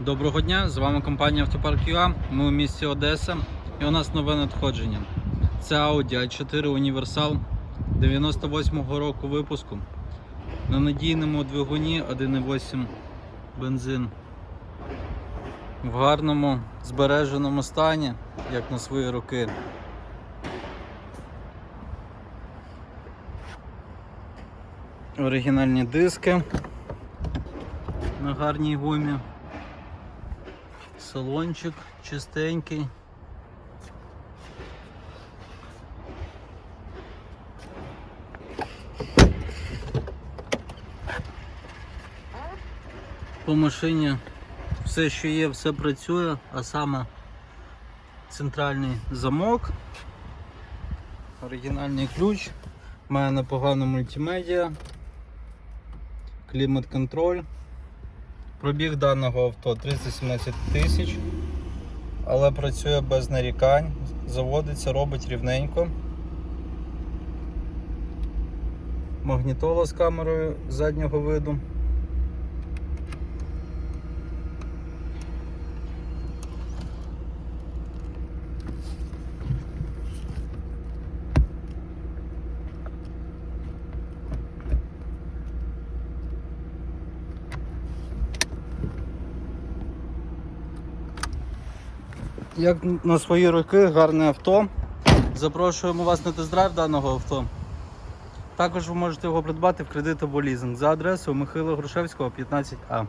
Доброго дня, з вами компанія Автопарк ЮА. Ми у місті Одеса і у нас нове надходження. Це Audi A4 Універсал 98-го року випуску. На надійному двигуні 1,8 бензин. В гарному збереженому стані, як на свої роки. Оригінальні диски на гарній гумі. Салончик чистенький. По машині все, що є, все працює, а саме центральний замок, оригінальний ключ, має непогану мультимедіа, клімат-контроль. Пробіг даного авто 317 тисяч, але працює без нарікань, заводиться, робить рівненько. Магнітола з камерою заднього виду. Як на свої роки, гарне авто. Запрошуємо вас на тест-драйв даного авто. Також ви можете його придбати в кредит або лізинг за адресою Михайла Грушевського, 15А.